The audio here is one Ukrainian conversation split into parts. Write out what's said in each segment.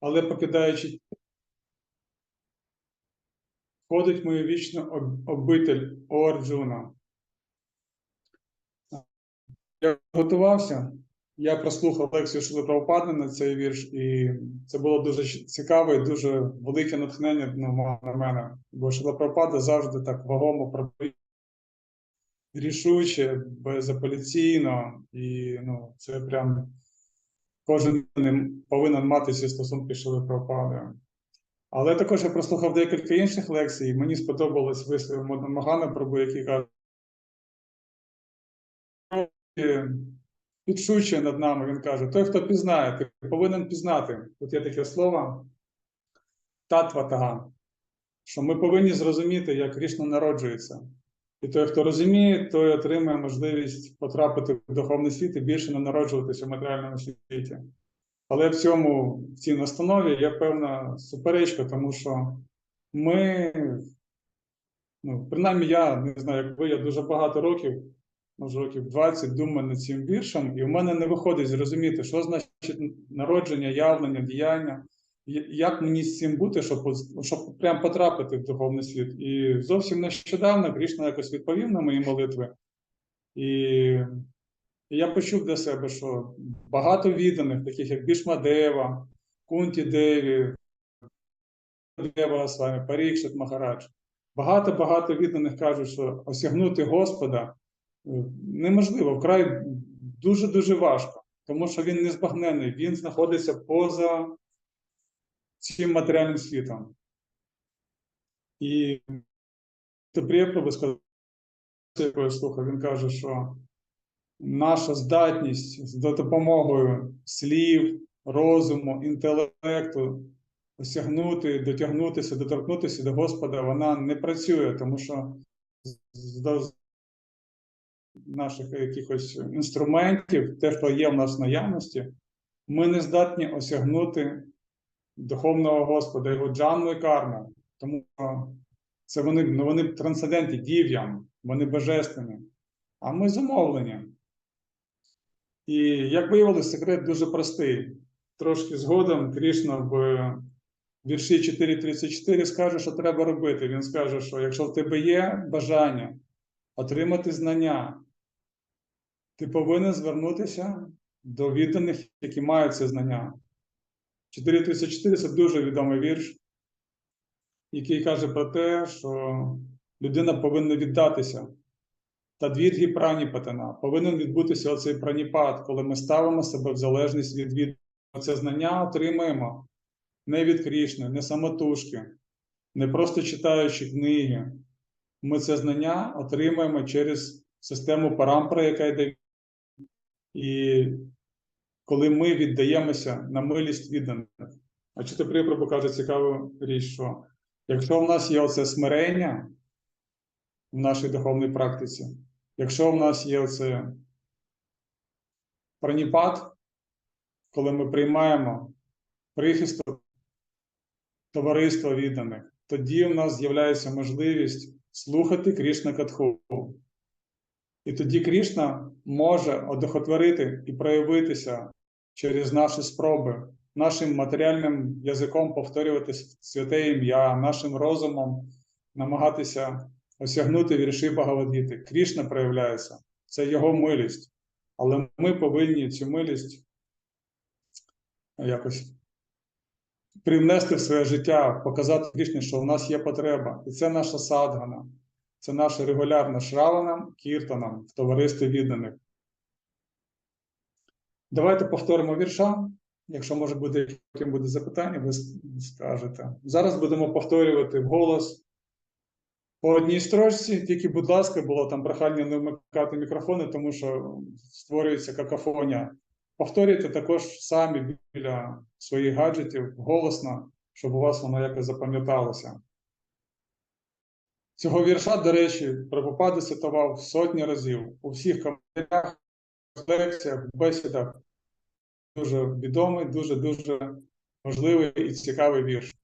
але покидаючи, входить мою вічну обитель о Арджуна. Я готувався, я прослухав лекцію Шили на цей вірш, і це було дуже цікаво і дуже велике натхнення ну, на мене. Бо Шила завжди так вагомо проповідає, рішуче, безапеляційно, і ну, це прям кожен повинен мати ці стосунки з Шили Прабхупадою. Але також я прослухав декілька інших лекцій. Мені сподобалось Мадана Магана Прабу, який каже, «Е, підшучує над нами. Він каже: той, хто пізнає, ти повинен пізнати. Тут є таке слово татватага, що ми повинні зрозуміти, як Крішна народжується. І той, хто розуміє, той отримує можливість потрапити в духовний світ і більше не народжуватися в матеріальному світі. Але в цьому в цій настанові є певна суперечка, тому що ми, ну, принаймні, я не знаю, як ви, я дуже багато років, може років 20 думаю над цим віршем, і в мене не виходить зрозуміти, що значить народження, явлення, діяння, як мені з цим бути, щоб, щоб прям потрапити в духовний світ. І зовсім нещодавно Крішна якось відповів на мої молитви. І я почув для себе, що багато відданих, таких як Бішмадева, Кунті Деві, Дева Госвамі, Парікшит Махарадж, багато-багато відданих кажуть, що осягнути Господа е, неможливо, вкрай дуже-дуже важко, тому що він незбагнений, він знаходиться поза цим матеріальним світом. І Прабhu сказав, я слухав, він каже, що наша здатність за допомогою слів, розуму, інтелекту осягнути, дотягнутися, доторкнутися до Господа, вона не працює, тому що з наших якихось інструментів, те, що є в нас наявності, ми не здатні осягнути духовного Господа, його джанну і карму. Тому це вони, ну, вони трансцендентні, дів'ям, вони божественні, а ми замовлені. І як виявилось, секрет дуже простий. Трошки згодом Крішна в вірші 4.34 скаже, що треба робити. Він скаже, що якщо в тебе є бажання отримати знання, ти повинен звернутися до відданих, які мають це знання. 4.34 це дуже відомий вірш, який каже про те, що людина повинна віддатися. Та двіргі праніпатана. Повинен відбутися оцей праніпат, коли ми ставимо себе в залежність від від це знання отримаємо не від Крішни, не самотужки, не просто читаючи книги. Ми це знання отримаємо через систему парампра, яка йде. І коли ми віддаємося на милість відданих. А чи Прабу каже цікаву річ, що якщо в нас є оце смирення в нашій духовній практиці, якщо в нас є оце праніпат, коли ми приймаємо прихисток товариства відданих, тоді в нас з'являється можливість слухати Крішна Катху. І тоді Крішна може одохотворити і проявитися через наші спроби, нашим матеріальним язиком повторювати святе ім'я, нашим розумом намагатися осягнути вірші Багавадгіти. Крішна проявляється, це його милість. Але ми повинні цю милість якось привнести в своє життя, показати Крішні, що в нас є потреба. І це наша садгана, це наша регулярна шравана кіртанам в товаристві відданих. Давайте повторимо вірша. Якщо може буде потім буде запитання, ви скажете. Зараз будемо повторювати вголос по одній строчці, тільки, будь ласка, було там прохання не вмикати мікрофони, тому що створюється какафонія. Повторюйте також самі біля своїх гаджетів голосно, щоб у вас воно якось запам'яталося. Цього вірша, до речі, Прабхупада цитував сотні разів у всіх коментарях, лекціях, бесідах. Дуже відомий, дуже-дуже важливий і цікавий вірш.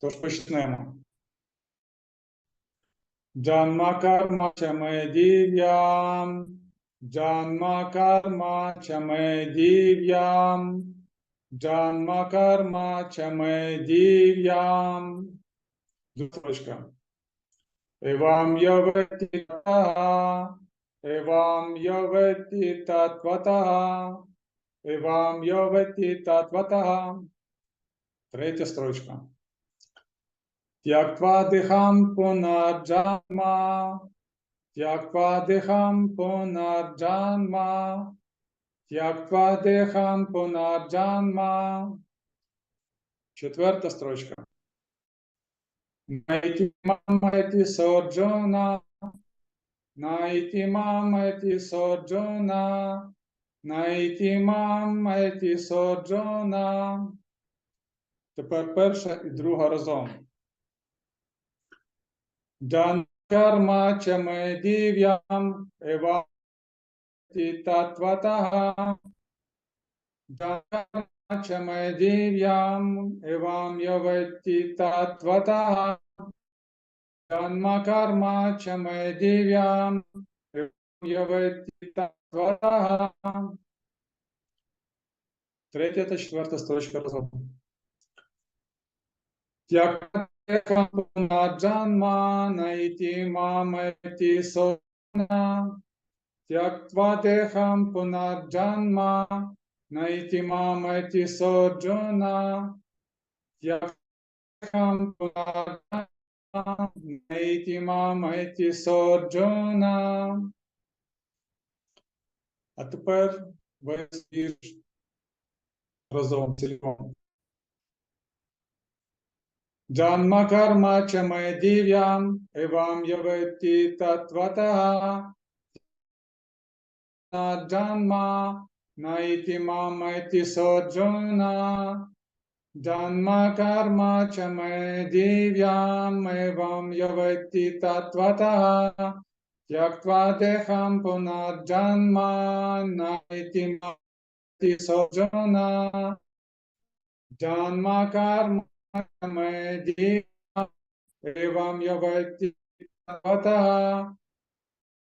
Тож почнемо. Джанма карма чаме дів'ям, Джанма карма чаме дів'ям, Джанма карма чаме дів'ям. Друга строчка. Евам йоветі татага, евам йоветі татватага, евам йоветі татватага. Третя строчка. Тяктва дихам пунарджанма, тяктва дихам пунарджанма, тяктва дихам пунарджанма. Четверта строчка. Найти мамайти соджона, найти мамайти соджона, найти мамайти соджона. Тепер перша і друга разом. Джан карма чаме дів'ям ева татватага. Джан карма чаме дів'ям евам йоветі татватага. Джанма карма чаме дів'ям. Третя та четверта строчка разом. Тякатекам пунаджанма найти мамети сона. Тяктватехам пунаджанма найти мамети соджона. Тяктватехам пунаджанма найти мамети соджона. А тепер весь вірш разом цілком. Джанма карма чаме дів'ям, евам йоветі татватага. Джанма найти мамайти соджона. Джанма карма чаме дів'ям, евам йоветі татватага. Тяктва дехам пунаджанма найти мамайти. Джанма карма Меді Евам Йоветі Татага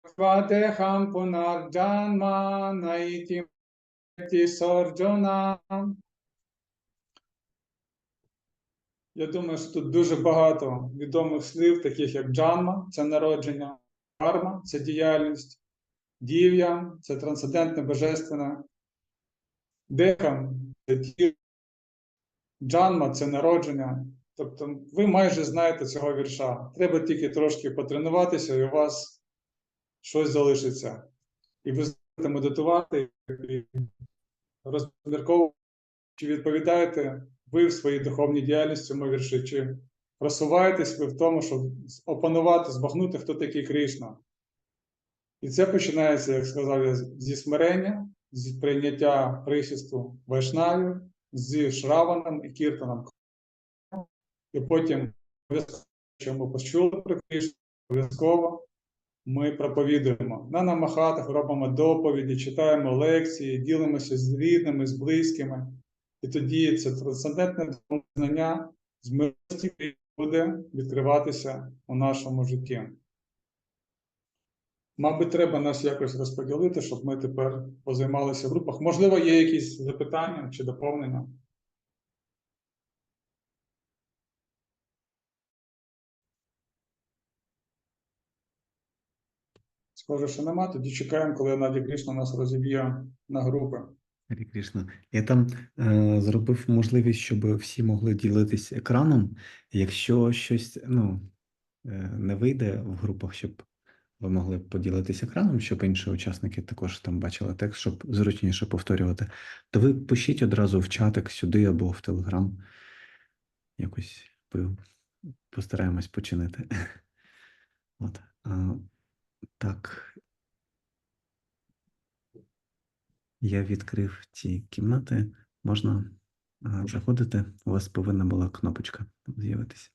Хватехам Пунарджанма Найті Меті Сорджона. Я думаю, що тут дуже багато відомих слів, таких як джанма це народження, карма це діяльність, дів'я це трансцендентне божественне, дехам це тіло. Джанма це народження. Тобто ви майже знаєте цього вірша. Треба тільки трошки потренуватися, і у вас щось залишиться. І ви будете медитувати і розмірковувати, чи відповідаєте ви в своїй духовній діяльності цьому вірші, чи просуваєтесь ви в тому, щоб опанувати, збагнути, хто такий Кришна. І це починається, як сказав я, зі смирення, з прийняття присісту вайшнавів, зі Шраваном і Кіртаном. І потім, що ми почули про Кришну, обов'язково ми проповідуємо. На намахатах робимо доповіді, читаємо лекції, ділимося з рідними, з близькими. І тоді це трансцендентне знання з милості буде відкриватися у нашому житті. Мабуть, треба нас якось розподілити, щоб ми тепер позаймалися в групах. Можливо, є якісь запитання чи доповнення. Схоже, що нема. Тоді чекаємо, коли Наді Кришна нас розіб'є на групи. Гарі Кришна. Я там е, зробив можливість, щоб всі могли ділитись екраном. Якщо щось ну, е, не вийде в групах, щоб ви могли поділитись екраном, щоб інші учасники також там бачили текст, щоб зручніше повторювати, то ви пишіть одразу в чатик сюди або в Телеграм. Якось постараємось починити. От. А, так. Я відкрив ці кімнати. Можна заходити. У вас повинна була кнопочка з'явитися.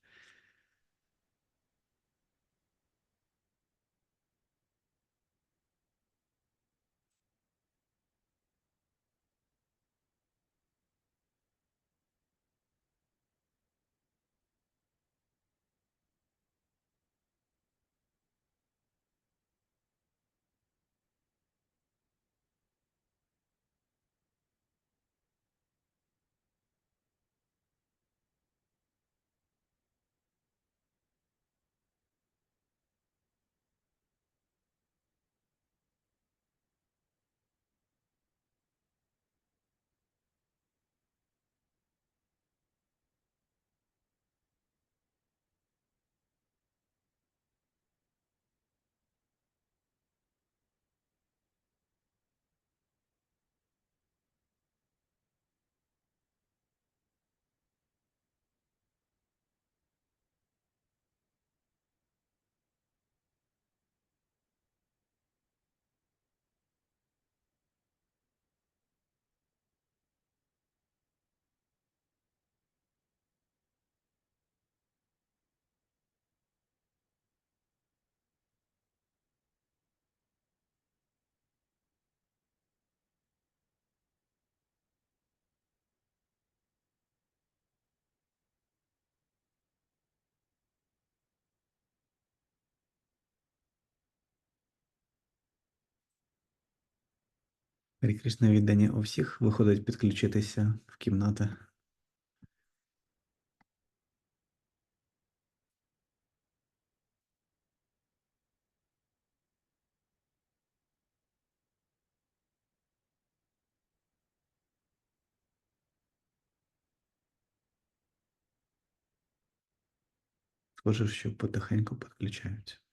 Гарі Кришна віддані у всіх виходить підключитися в кімнати. Схоже, що потихеньку підключаються.